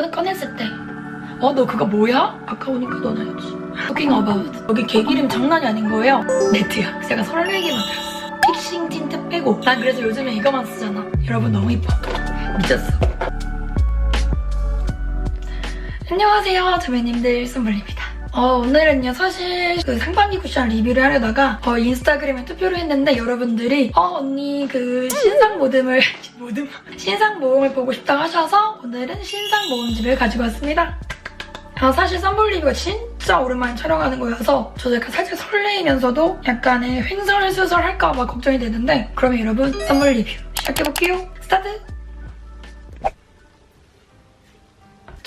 꺼, 꺼냈을 때 어, 너 그거 뭐야? 아까 오니까 넣어놔야지. Talking about. 여기 개기름 장난이 아닌 거예요. 매트야. 그래서 약간 설레게 만들었어. 픽싱 틴트 빼고. 난 그래서 요즘에 이거만 쓰잖아. 여러분 너무 이뻐. 미쳤어. 안녕하세요. 주매님들 선물입니다. 어, 오늘은요, 사실 그 상반기 쿠션 리뷰를 하려다가 어, 인스타그램에 투표를 했는데 여러분들이 어, 언니 그 신상 모듬을, 모듬? 신상 모음을 보고 싶다고 하셔서 오늘은 신상 모음집을 가지고 왔습니다. 아, 사실 썬블 리뷰가 진짜 오랜만에 촬영하는 거여서 저도 약간 살짝 설레이면서도 약간의 횡설수설 할까봐 걱정이 되는데 그러면 여러분 썬블 리뷰 시작해볼게요. 스타트!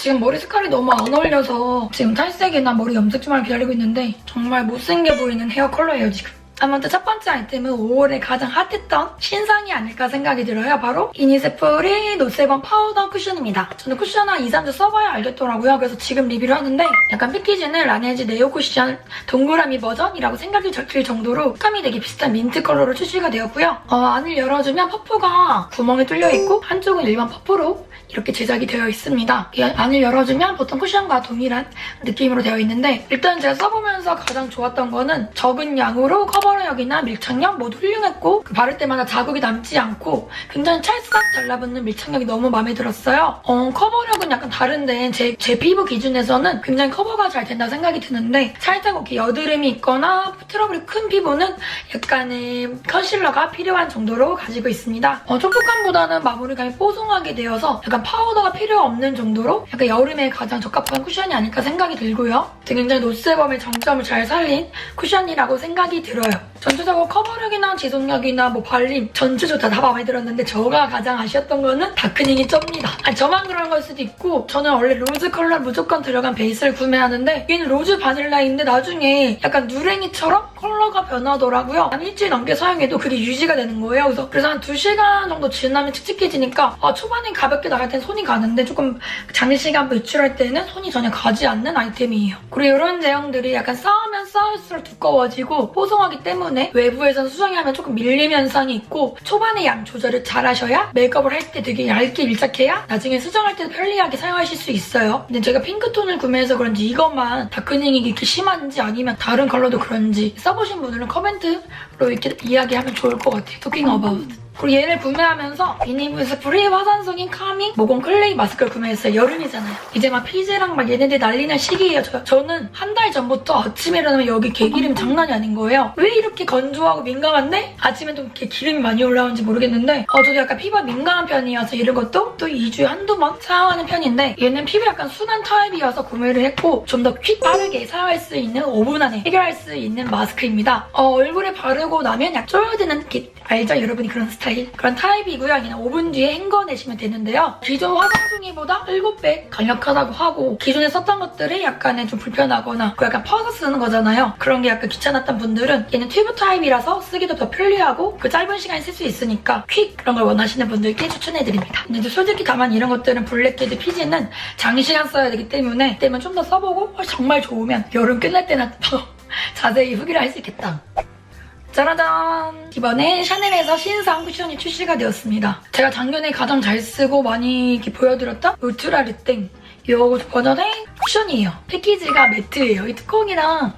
지금 머리 색깔이 너무 안 어울려서 지금 탈색이나 머리 염색 좀할 기다리고 있는데 정말 못생겨 보이는 헤어 컬러예요 지금. 아무튼 첫 번째 아이템은 5월에 가장 핫했던 신상이 아닐까 생각이 들어요. 바로 이니세프리 노세범 파우더 쿠션입니다. 저는 쿠션 한 2, 3주 써봐야 알겠더라고요. 그래서 지금 리뷰를 하는데 약간 패키지는 라네즈 네오 쿠션 동그라미 버전이라고 생각이 들 정도로 색감이 되게 비슷한 민트 컬러로 출시가 되었고요. 어, 안을 열어주면 퍼프가 구멍이 뚫려 있고 한쪽은 일반 퍼프로 이렇게 제작이 되어 있습니다. 이 안을 열어주면 보통 쿠션과 동일한 느낌으로 되어 있는데 일단 제가 써보면서 가장 좋았던 거는 적은 양으로 커버력이나 밀착력 모두 훌륭했고 그 바를 때마다 자국이 남지 않고 굉장히 찰싹 달라붙는 밀착력이 너무 마음에 들었어요. 어, 커버력은 약간 다른데 제, 제 피부 기준에서는 굉장히 커버가 잘 된다고 생각이 드는데 살짝 이렇게 여드름이 있거나 트러블이 큰 피부는 약간의 컨실러가 필요한 정도로 가지고 있습니다. 어, 촉촉함보다는 마무리감이 뽀송하게 되어서 약간 파우더가 필요 없는 정도로 약간 여름에 가장 적합한 쿠션이 아닐까 생각이 들고요. 굉장히 노스범의 장점을 잘 살린 쿠션이라고 생각이 들어요. 전체적으로 커버력이나 지속력이나 뭐 발림 전체적으로 다 마음에 들었는데 저가 가장 아쉬웠던 거는 다크닝이 쩝니다. 아니 저만 그런 걸 수도 있고 저는 원래 로즈 컬러 무조건 들어간 베이스를 구매하는데 얘는 로즈 바닐라인데 나중에 약간 누랭이처럼 컬러가 변하더라고요. 한 일주일 넘게 사용해도 그게 유지가 되는 거예요. 그래서 그래서 한 2시간 정도 지나면 칙칙해지니까 아, 초반에 가볍게 나갈 땐 손이 가는데 조금 장시간 배출할 때는 손이 전혀 가지 않는 아이템이에요. 그리고 이런 제형들이 약간 쌓으면 쌓을수록 두꺼워지고 뽀송하기 때문에 외부에서 수정하면 조금 밀림 현상이 있고 초반에 양 조절을 잘 하셔야 메이크업을 할 때 되게 얇게 밀착해야 나중에 수정할 때도 편리하게 사용하실 수 있어요. 근데 제가 핑크톤을 구매해서 그런지 이것만 다크닝이 이렇게 심한지 아니면 다른 컬러도 그런지 써보신 분들은 커멘트로 이렇게 이야기하면 좋을 것 같아요. Talking about. 그리고 얘를 구매하면서 비니브스 프리 화산성인 카밍 모공 클레이 마스크를 구매했어요. 여름이잖아요. 이제 막 피지랑 막 얘네들 난리날 시기예요. 저, 저는 한 달 전부터 아침에 일어나면 여기 개 기름 장난이 아닌 거예요. 왜 이렇게 건조하고 민감한데 아침에 좀 이렇게 기름이 많이 올라오는지 모르겠는데 어, 저도 약간 피부가 민감한 편이어서 이런 것도 또 2주에 한두 번 사용하는 편인데 얘는 피부 약간 순한 타입이어서 구매를 했고 좀 더 퀵 빠르게 사용할 수 있는 5분 안에 해결할 수 있는 마스크입니다. 어, 얼굴에 바르고 나면 약 쪼여드는 게 알죠? 여러분이 그런 스타일? 그런 타입이고요. 그냥 5분 뒤에 헹궈내시면 되는데요. 기존 화장솜이보다 7배 강력하다고 하고 기존에 썼던 것들이 약간의 좀 불편하거나 그 약간 퍼서 쓰는 거잖아요. 그런 게 약간 귀찮았던 분들은 얘는 튜브 타입이라서 쓰기도 더 편리하고 그 짧은 시간에 쓸 수 있으니까 퀵 그런 걸 원하시는 분들께 추천해드립니다. 근데 솔직히 다만 이런 것들은 블랙헤드 피지는 장시간 써야 되기 때문에 때문에 좀더 써보고 어, 정말 좋으면 여름 끝날 때나 더 자세히 후기를 할 수 있겠다. 짜라잔! 이번에 샤넬에서 신상 쿠션이 출시가 되었습니다. 제가 작년에 가장 잘 쓰고 많이 이렇게 보여드렸던 울트라 르땡 이 버전의 쿠션이에요. 패키지가 매트예요. 이 뚜껑이랑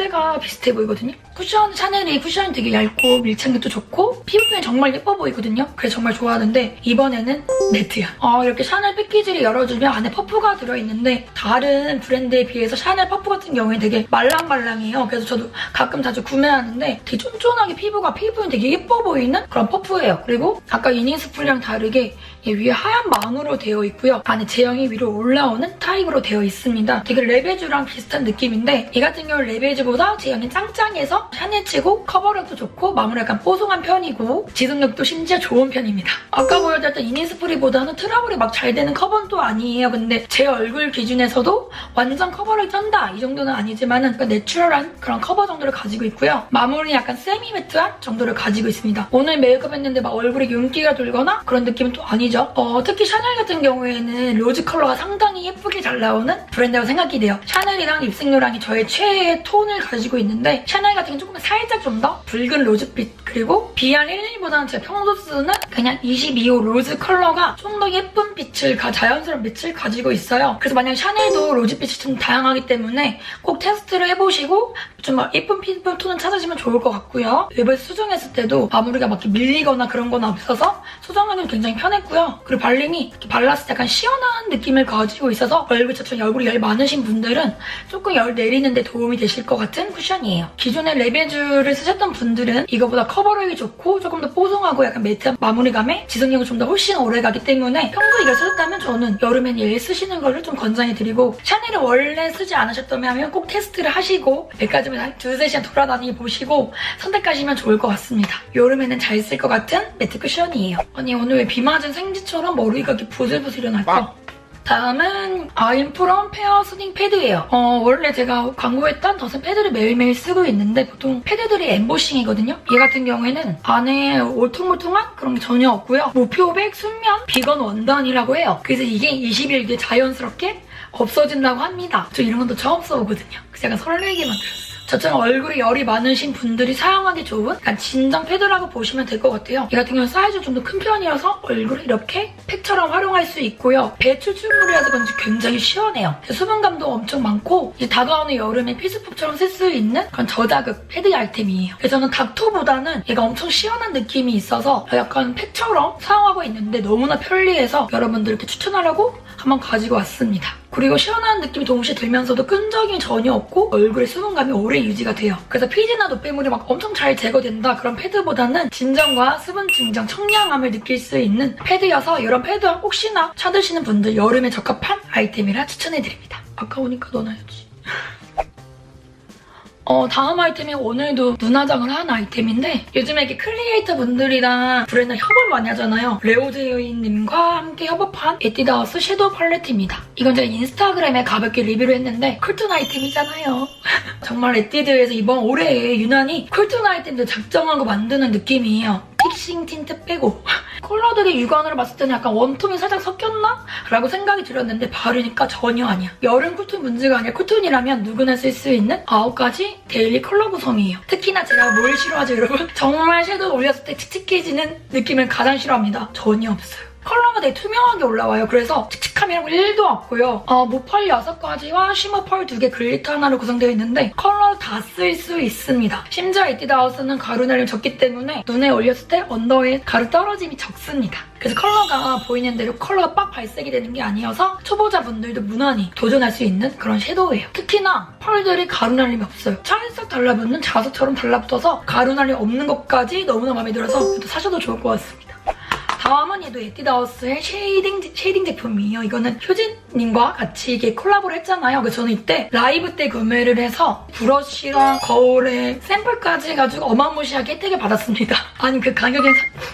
소재가 비슷해 보이거든요. 쿠션, 샤넬이 쿠션이 되게 얇고 밀착력도 좋고 피부 표현이 정말 예뻐 보이거든요. 그래서 정말 좋아하는데 이번에는 매트야. 어, 이렇게 샤넬 패키지를 열어주면 안에 퍼프가 들어있는데 다른 브랜드에 비해서 샤넬 퍼프 같은 경우에 되게 말랑말랑해요. 그래서 저도 가끔 자주 구매하는데 되게 쫀쫀하게 피부가 피부는 되게 예뻐 보이는 그런 퍼프예요. 그리고 아까 이닝스풀이랑 다르게 얘 위에 하얀 망으로 되어 있고요. 안에 제형이 위로 올라오는 타입으로 되어 있습니다. 되게 레베주랑 비슷한 느낌인데 이 같은 경우는 레베주보다 제형이 짱짱해서 샤넬치고 커버력도 좋고 마무리 약간 뽀송한 편이고 지속력도 심지어 좋은 편입니다. 아까 보여드렸던 이니스프리보다는 트러블이 막 잘 되는 커버는 또 아니에요. 근데 제 얼굴 기준에서도 완전 커버를 쩐다 이 정도는 아니지만은 약간 내추럴한 그런 커버 정도를 가지고 있고요. 마무리 약간 세미 매트한 정도를 가지고 있습니다. 오늘 메이크업 했는데 막 얼굴에 윤기가 돌거나 그런 느낌은 또 아니지만 제품이죠. 어, 특히 샤넬 같은 경우에는 로즈 컬러가 상당히 예쁘게 잘 나오는 브랜드라고 생각이 돼요. 샤넬이랑 립싱요랑이 저의 최애 톤을 가지고 있는데 샤넬 같은 경우는 조금 살짝 좀 더 붉은 로즈빛 그리고 BR11보다는 제가 평소 쓰는 그냥 22호 로즈 컬러가 좀 더 예쁜 빛을 가 자연스러운 빛을 가지고 있어요. 그래서 만약 샤넬도 로즈빛이 좀 다양하기 때문에 꼭 테스트를 해보시고 좀 예쁜 피부 톤을 찾으시면 좋을 것 같고요. 웹에서 수정했을 때도 마무리가 막 밀리거나 그런 건 없어서 수정하기는 굉장히 편했고요. 그리고 발림이 이렇게 발랐을 때 약간 시원한 느낌을 가지고 있어서 얼굴 자체가 얼굴이 열 많으신 분들은 조금 열 내리는데 도움이 되실 것 같은 쿠션이에요. 기존에 레베주를 쓰셨던 분들은 이거보다 커버력이 좋고 조금 더 뽀송하고 약간 매트한 마무리 감에 지속력이 좀 더 훨씬 오래 가기 때문에 평소 이걸 쓰셨다면 저는 여름엔 얘 쓰시는 거를 좀 권장해드리고 샤넬을 원래 쓰지 않으셨다면 꼭 테스트를 하시고 백화점에 한 두세 시간 돌아다니 보시고 선택하시면 좋을 것 같습니다. 여름에는 잘 쓸 것 같은 매트 쿠션이에요. 아니 오늘 왜 비 맞은 생지처럼 머리가 이렇게 부슬부슬 일어날까? 다음은 아임프롬 페어 스닝 패드예요. 어, 원래 제가 광고했던 덧은 패드를 매일매일 쓰고 있는데 보통 패드들이 엠보싱이거든요. 얘 같은 경우에는 안에 울퉁불퉁한 그런 게 전혀 없고요. 무표백 순면 비건 원단이라고 해요. 그래서 이게 20일 뒤에 자연스럽게 없어진다고 합니다. 저 이런 것도 처음 써보거든요. 그래서 약간 설레게 만들었어요. 저처럼 얼굴에 열이 많으신 분들이 사용하기 좋은 약간 진정 패드라고 보시면 될 것 같아요. 이 같은 경우는 사이즈가 좀더 큰 편이어서 얼굴에 이렇게 팩처럼 활용할 수 있고요. 배 추출물이라서 그런지 굉장히 시원해요. 수분감도 엄청 많고 이제 다가오는 여름에 필수품처럼 쓸 수 있는 그런 저자극 패드 아이템이에요. 그래서 저는 닥토보다는 얘가 엄청 시원한 느낌이 있어서 약간 팩처럼 사용하고 있는데 너무나 편리해서 여러분들께 추천하려고 한번 가지고 왔습니다. 그리고 시원한 느낌이 동시에 들면서도 끈적임이 전혀 없고 얼굴에 수분감이 오래 유지가 돼요. 그래서 피지나 노폐물이 막 엄청 잘 제거된다 그런 패드보다는 진정과 수분 증정, 청량함을 느낄 수 있는 패드여서 이런 패드 혹시나 찾으시는 분들 여름에 적합한 아이템이라 추천해드립니다. 아까 오니까 넣어놔야지. 어, 다음 아이템이 오늘도 눈화장을 한 아이템인데 요즘에 이렇게 크리에이터 분들이랑 브랜드 협업을 많이 하잖아요. 레오제이님과 함께 협업한 에뛰드하우스 섀도우 팔레트입니다. 이건 제가 인스타그램에 가볍게 리뷰를 했는데 쿨톤 아이템이잖아요. 정말 에뛰드에서 이번 올해에 유난히 쿨톤 아이템들 작정하고 만드는 느낌이에요. 픽싱 틴트 빼고 컬러들이 육안으로 봤을 때는 약간 원톤이 살짝 섞였나? 라고 생각이 들었는데 바르니까 전혀 아니야. 여름 쿨톤 문제가 아니라 쿨톤이라면 누구나 쓸 수 있는 9가지 데일리 컬러 구성이에요. 특히나 제가 뭘 싫어하죠 여러분? 정말 섀도우 올렸을 때 칙칙해지는 느낌을 가장 싫어합니다. 전혀 없어요. 컬러가 되게 투명하게 올라와요. 그래서 칙칙함 이라고 1도 없고요. 어, 모펄 6가지와 쉬머 펄 2개 글리터 하나로 구성되어 있는데 컬러 다 쓸 수 있습니다. 심지어 에뛰드하우스는 가루 날림 적기 때문에 눈에 올렸을 때 언더에 가루 떨어짐이 적습니다. 그래서 컬러가 보이는 대로 컬러가 빡 발색이 되는 게 아니어서 초보자분들도 무난히 도전할 수 있는 그런 섀도우예요. 특히나 펄들이 가루 날림이 없어요. 찰싹 달라붙는 자석처럼 달라붙어서 가루 날림 없는 것까지 너무나 마음에 들어서 또 사셔도 좋을 것 같습니다. 다음은 얘도 에뛰드하우스의 쉐이딩, 쉐이딩 제품이에요. 이거는 효진님과 같이 이게 콜라보를 했잖아요. 그래서 저는 이때 라이브 때 구매를 해서 브러쉬랑 거울에 샘플까지 해가지고 어마무시하게 혜택을 받았습니다. 아니 그 가격에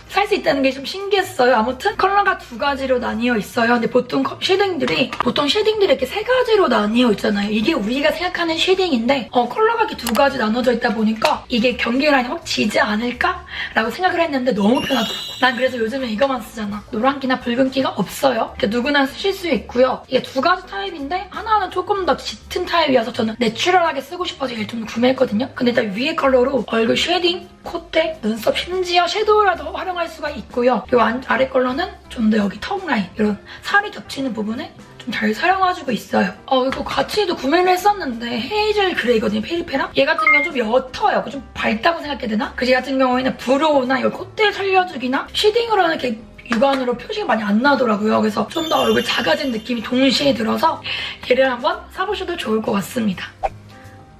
살 수 있다는 게 좀 신기했어요. 아무튼 컬러가 두 가지로 나뉘어 있어요. 근데 보통 커- 쉐딩들이 보통 쉐딩들이 이렇게 세 가지로 나뉘어 있잖아요. 이게 우리가 생각하는 쉐딩인데 어, 컬러가 이렇게 두 가지 나눠져 있다 보니까 이게 경계라인이 확 지지 않을까? 라고 생각을 했는데 너무 편하더라고. 난 그래서 요즘에 이거 만 쓰잖아. 노란기나 붉은기가 없어요. 이렇게 누구나 쓰실 수 있고요. 이게 두 가지 타입인데 하나는 조금 더 짙은 타입이어서 저는 내추럴하게 쓰고 싶어서 얘를 좀 구매했거든요. 근데 일단 위에 컬러로 얼굴 쉐딩, 콧대, 눈썹, 심지어 섀도우라도 활용할 수가 있고요. 이 아래 컬러는 좀 더 여기 턱 라인 이런 살이 겹치는 부분에 좀 잘 사용해주고 있어요. 어, 이거 같이도 구매를 했었는데 헤이즐 그레이거든요, 페리페랑. 얘 같은 경우는 좀 옅어요. 좀 밝다고 생각해야 되나? 그얘 같은 경우에는 브로우나 이 콧대 살려주기나 쉐딩으로 하는 이렇게 육안으로 표시가 많이 안 나더라고요. 그래서 좀 더 얼굴 작아진 느낌이 동시에 들어서 얘를 한번 사보셔도 좋을 것 같습니다.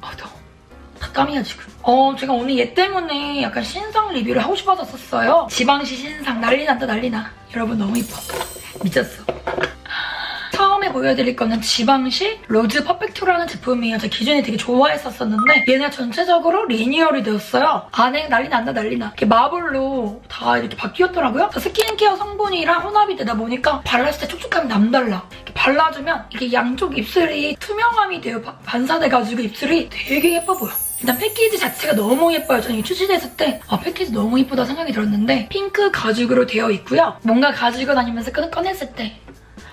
아, 더워. 다 땀이야 지금. 어 제가 오늘 얘 때문에 약간 신상 리뷰를 하고 싶어서 썼어요. 지방시 신상 난리 난다 난리 나. 여러분 너무 이뻐. 미쳤어. 보여드릴 거는 지방시 로즈 퍼펙트라는 제품이에요. 제가 기존에 되게 좋아했었었는데 얘네 전체적으로 리뉴얼이 되었어요. 안에 난리 난다 난리 나. 이렇게 마블로 다 이렇게 바뀌었더라고요. 스킨케어 성분이랑 혼합이 되다 보니까 발랐을 때 촉촉함이 남달라. 이렇게 발라주면 이게 양쪽 입술이 투명함이 되어 바- 반사돼가지고 입술이 되게 예뻐 보여. 일단 패키지 자체가 너무 예뻐요. 저는 이 출시됐을 때 아, 패키지 너무 예쁘다 생각이 들었는데 핑크 가죽으로 되어 있고요. 뭔가 가지고 다니면서 꺼, 꺼냈을 때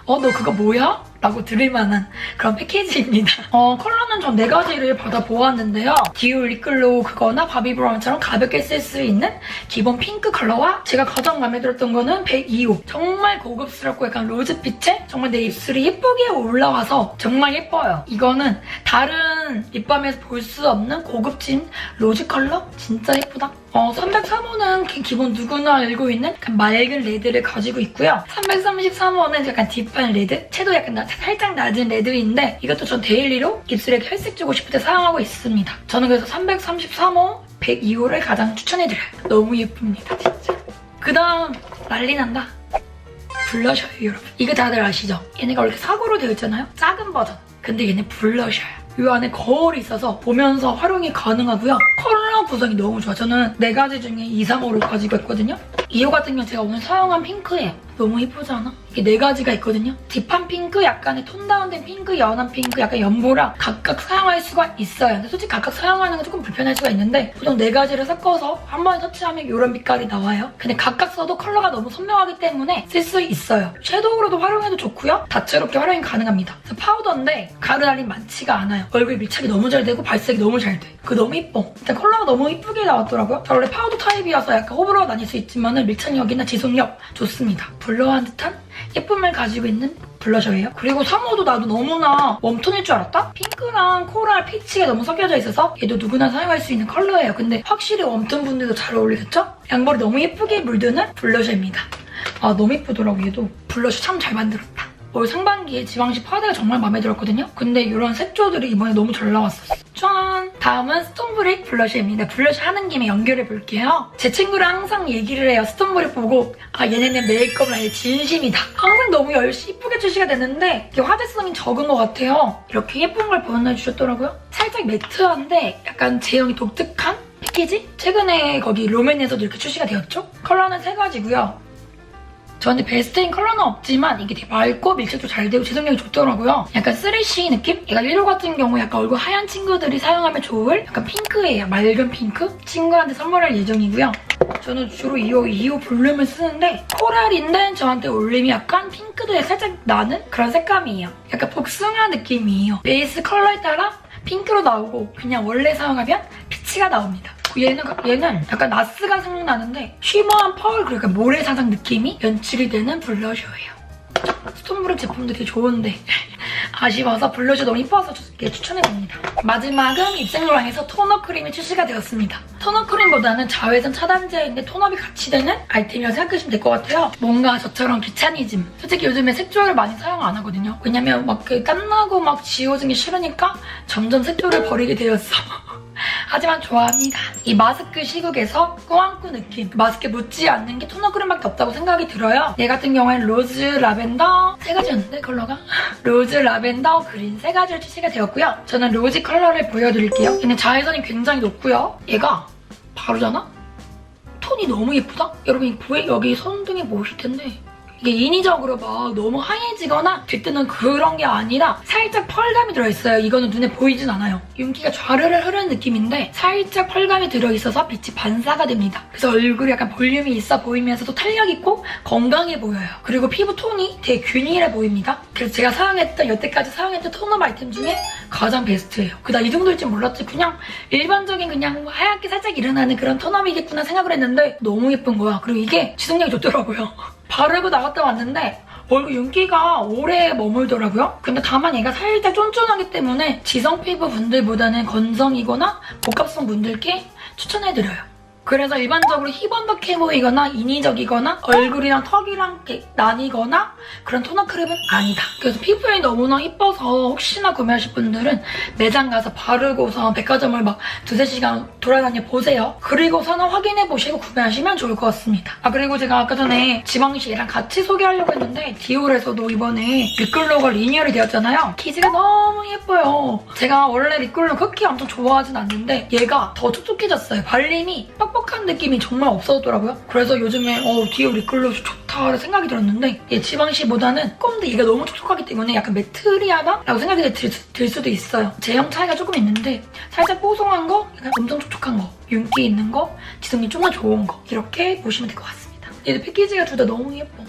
어, 너 그거 뭐야? 라고 들을 만한 그런 패키지입니다. 어, 컬러는 전 네 가지를 받아보았는데요. 디올 리클로 그거나 바비 브라운처럼 가볍게 쓸 수 있는 기본 핑크 컬러와 제가 가장 마음에 들었던 거는 102호. 정말 고급스럽고 약간 로즈빛에 정말 내 입술이 예쁘게 올라와서 정말 예뻐요. 이거는 다른 립밤에서 볼 수 없는 고급진 로즈 컬러? 진짜 예쁘다. 어, 303호는 기본 누구나 알고 있는 맑은 레드를 가지고 있고요. 333호는 약간 딥한 레드? 채도 약간 나- 살짝 낮은 레드인데 이것도 전 데일리로 입술에 혈색 주고 싶을 때 사용하고 있습니다. 저는 그래서 333호, 102호를 가장 추천해드려요. 너무 예쁩니다, 진짜. 그 다음 난리 난다. 블러셔예요, 여러분. 이거 다들 아시죠? 얘네가 원래 사고로 되어 있잖아요? 작은 버전. 근데 얘네 블러셔예요. 이 안에 거울이 있어서 보면서 활용이 가능하고요. 컬러 구성이 너무 좋아. 저는 네 가지 중에 2, 3호를 가지고 있거든요. 2호 같은 경우 제가 오늘 사용한 핑크예요. 너무 예쁘지 않아? 이게 네 가지가 있거든요. 딥한 핑크, 약간의 톤 다운된 핑크, 연한 핑크, 약간 연보라 각각 사용할 수가 있어요. 근데 솔직히 각각 사용하는 건 조금 불편할 수가 있는데 보통 네 가지를 섞어서 한 번에 터치하면 이런 빛깔이 나와요. 근데 각각 써도 컬러가 너무 선명하기 때문에 쓸 수 있어요. 섀도우로도 활용해도 좋고요. 다채롭게 활용이 가능합니다. 파우더인데 가루날림 많지가 않아요. 얼굴 밀착이 너무 잘 되고 발색이 너무 잘 돼. 그 너무 이뻐. 일단 컬러가 너무 이쁘게 나왔더라고요. 저 원래 파우더 타입이어서 약간 호불호가 나뉠 수 있지만 밀착력이나 지속력 좋습니다. 블러한 듯한 예쁨을 가지고 있는 블러셔예요. 그리고 3호도 나도 너무나 웜톤일 줄 알았다? 핑크랑 코랄, 피치가 너무 섞여져 있어서 얘도 누구나 사용할 수 있는 컬러예요. 근데 확실히 웜톤 분들도 잘 어울리겠죠? 양머리 너무 예쁘게 물드는 블러셔입니다. 아 너무 예쁘더라고 얘도. 블러셔 참 잘 만들었다. 올 상반기에 지방시 파데가 정말 마음에 들었거든요? 근데 이런 색조들이 이번에 너무 잘 나왔었어. 짠! 다음은 스톤브릭 블러셔입니다. 블러셔 하는 김에 연결해 볼게요. 제 친구랑 항상 얘기를 해요. 스톤브릭 보고 아 얘네는 메이크업을 아예 진심이다. 항상 너무 열심히 이쁘게 출시가 됐는데 이게 화제성이 적은 것 같아요. 이렇게 예쁜 걸 보내주셨더라고요. 살짝 매트한데 약간 제형이 독특한 패키지? 최근에 거기 로맨에서도 이렇게 출시가 되었죠? 컬러는 세 가지고요. 저한테 베스트인 컬러는 없지만 이게 되게 맑고 밀착도 잘 되고 지속력이 좋더라고요. 약간 3C 느낌? 얘가 1호 같은 경우 약간 얼굴 하얀 친구들이 사용하면 좋을 약간 핑크예요. 맑은 핑크? 친구한테 선물할 예정이고요. 저는 주로 2호, 2호 볼륨을 쓰는데 코랄인데 저한테 올림이 약간 핑크도 살짝 나는 그런 색감이에요. 약간 복숭아 느낌이에요. 베이스 컬러에 따라 핑크로 나오고 그냥 원래 사용하면 피치가 나옵니다. 얘는, 얘는 약간 나스가 생각나는데 쉬머한 펄 그러니까 모래사장 느낌이 연출이 되는 블러셔예요. 스톤브룩 제품도 되게 좋은데 아쉬워서 블러셔 너무 이뻐서 추천해봅니다. 마지막은 입생로랑에서 토너 크림이 출시가 되었습니다. 토너 크림보다는 자외선 차단제인데 톤업이 같이 되는 아이템이라고 생각하시면 될 것 같아요. 뭔가 저처럼 귀차니즘. 솔직히 요즘에 색조를 많이 사용 안 하거든요. 왜냐면 막 그 땀나고 막 지워지기 싫으니까 점점 색조를 버리게 되었어. 하지만 좋아합니다. 이 마스크 시국에서 꾸안꾸 느낌. 마스크에 묻지 않는 게 토너 크림밖에 없다고 생각이 들어요. 얘 같은 경우에는 로즈, 라벤더 세 가지였는데 컬러가? 로즈, 라벤더, 그린 세 가지로 출시가 되었고요. 저는 로즈 컬러를 보여드릴게요. 얘는 자외선이 굉장히 높고요. 얘가 바로잖아? 톤이 너무 예쁘다? 여러분 보이 여기 손등에 보실 텐데 이게 인위적으로 막 너무 하얘지거나 뒤뜨는 그런 게 아니라 살짝 펄감이 들어있어요. 이거는 눈에 보이진 않아요. 윤기가 좌르르 흐르는 느낌인데 살짝 펄감이 들어있어서 빛이 반사가 됩니다. 그래서 얼굴이 약간 볼륨이 있어 보이면서도 탄력 있고 건강해 보여요. 그리고 피부 톤이 되게 균일해 보입니다. 그래서 제가 사용했던 여태까지 사용했던 톤업 아이템 중에 가장 베스트예요. 그나 이 정도일 줄 몰랐지. 그냥 일반적인 그냥 하얗게 살짝 일어나는 그런 톤업이겠구나 생각을 했는데 너무 예쁜 거야. 그리고 이게 지속력이 좋더라고요. 바르고 나갔다 왔는데 얼굴 윤기가 오래 머물더라고요. 근데 다만 얘가 살짝 쫀쫀하기 때문에 지성 피부 분들보다는 건성이거나 복합성 분들께 추천해드려요. 그래서 일반적으로 희번덕해 보이거나 인위적이거나 얼굴이랑 턱이랑 나뉘거나 그런 토너 크림은 아니다. 그래서 피부에 너무나 이뻐서 혹시나 구매하실 분들은 매장 가서 바르고서 백화점을 막 두세 시간 돌아다녀 보세요. 그리고서는 확인해 보시고 구매하시면 좋을 것 같습니다. 아 그리고 제가 아까 전에 지방시랑 같이 소개하려고 했는데 디올에서도 이번에 립글로가 리뉴얼이 되었잖아요. 기지가 너무 예뻐요. 제가 원래 립글로 그렇게 엄청 좋아하진 않는데 얘가 더 촉촉해졌어요. 발림이 뻑뻑한 느낌이 정말 없어졌더라고요. 그래서 요즘에 어 디오 립글로즈 좋다 생각이 들었는데 얘 지방시보다는 조금 더 얘가 너무 촉촉하기 때문에 약간 매트리하다라고 생각이 들, 들 수도 있어요. 제형 차이가 조금 있는데 살짝 뽀송한 거, 약간 엄청 촉촉한 거, 윤기 있는 거, 지성이 좀 더 좋은 거 이렇게 보시면 될 것 같습니다. 얘도 패키지가 둘 다 너무 예뻐.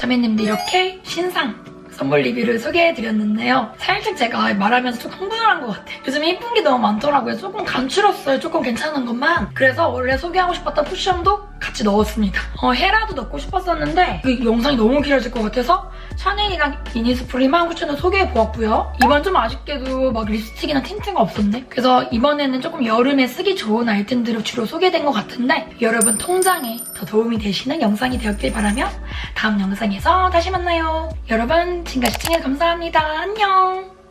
자매님들 이렇게 신상 선물 리뷰를 소개해드렸는데요. 살짝 제가 말하면서 조금 흥분한 것 같아요. 요즘 예쁜 게 너무 많더라고요. 조금 간추렸어요. 조금 괜찮은 것만. 그래서 원래 소개하고 싶었던 쿠션도 같이 넣었습니다. 어, 헤라도 넣고 싶었었는데 그 영상이 너무 길어질 것 같아서 샤넬이랑 이니스프리만 쿠션을 소개해보았고요. 이번 좀 아쉽게도 막 립스틱이나 틴트가 없었네. 그래서 이번에는 조금 여름에 쓰기 좋은 아이템들을 주로 소개된 것 같은데 여러분 통장에 더 도움이 되시는 영상이 되었길 바라며 다음 영상에서 다시 만나요. 여러분 지금까지 시청해 감사합니다. 안녕.